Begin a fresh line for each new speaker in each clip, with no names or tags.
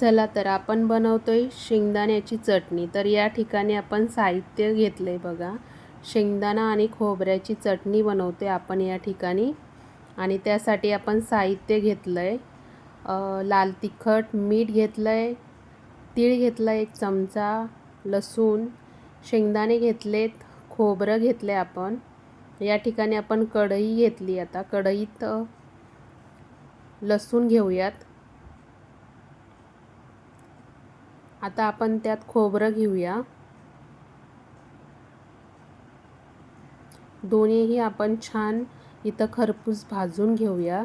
चला तर आपण बनवतोय शेंगदाण्याची चटणी. तर या ठिकाणी आपण साहित्य घेतलं आहे बघा. शेंगदाणा आणि खोबऱ्याची चटणी बनवते आपण या ठिकाणी. आणि त्यासाठी आपण साहित्य घेतलं आहे लाल तिखट मीठ घेतलं आहे तीळ घेतलं एक चमचा लसूण शेंगदाणे घेतलेत खोबरं घेतले आपण. या ठिकाणी आपण कढई घेतली आता. कढईत लसूण घेऊयात. आता आपण त्यात खोबरं घेऊया. दोन्हीही आपण छान इथं खरपूस भाजून घेऊया.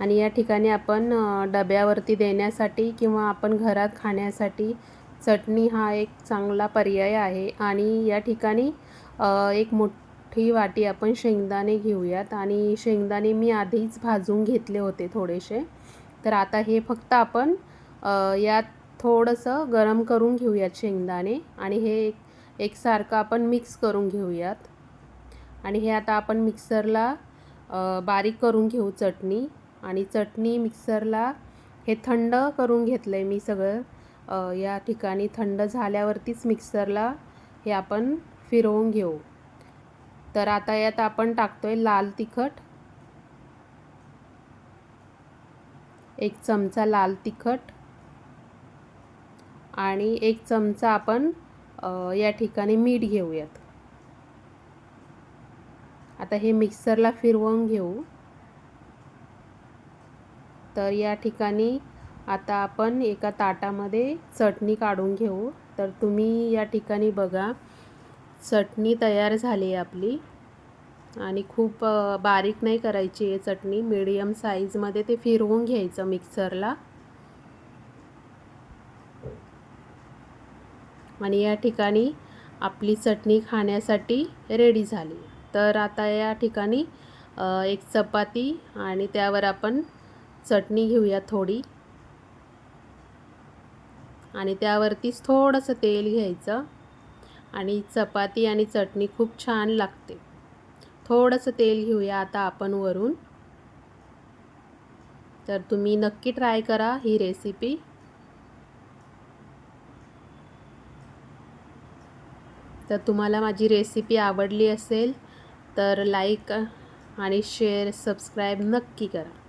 आणि या ठिकाणी आपण डब्यावरती देण्यासाठी किंवा आपण घरात खाण्यासाठी चटणी हा एक चांगला पर्याय आहे. आणि या ठिकाणी एक मोठ वाटी आपण शेंगदाणे घेऊयात. आणि शेंगदाणे मी आधीच भाजून घेतले होते थोडेसे. तर आता हे फक्त आपण यात थोडंसं गरम करून घेऊयात शेंगदाणे. आणि हे एकसारखं आपण मिक्स करून घेऊयात. आणि हे आता आपण मिक्सरला बारीक करून घेऊ चटणी. आणि चटणी मिक्सरला हे थंड करून घेतलं आहे मी सगळं. या ठिकाणी थंड झाल्यावरतीच मिक्सरला हे आपण फिरवून घेऊ. तर आता यात आपण टाकतोय लाल तिखट. एक चमचा लाल तिखट. आणि एक चमचा आपण या ठिकाणी मीठ घेऊयात. आता हे मिक्सरला फिरवून घेऊ. तर या ठिकाणी आता आपण एका ताटामध्ये चटणी काढून घेऊ. तर तुम्ही या ठिकाणी बघा चटणी तयार झाली आहे आपली. आणि खूप बारीक नाही करायची आहे चटणी. मीडियम साईजमध्ये ते फिरवून घ्यायचं मिक्सरला. आणि या ठिकाणी आपली चटणी खाण्यासाठी रेडी झाली. तर आता या ठिकाणी एक चपाती आणि त्यावर आपण चटणी घेऊया थोडी. आणि त्यावरतीच थोडंसं तेल घ्यायचं. आणि चपाती आणि चटणी खूप छान लागते. थोडंसं तेल घेऊया आता आपण वरून. तर तुम्ही नक्की ट्राय करा ही रेसिपी. तर तुम्हाला माझी रेसिपी आवडली असेल तर लाईक आणि शेअर सबस्क्राईब नक्की करा.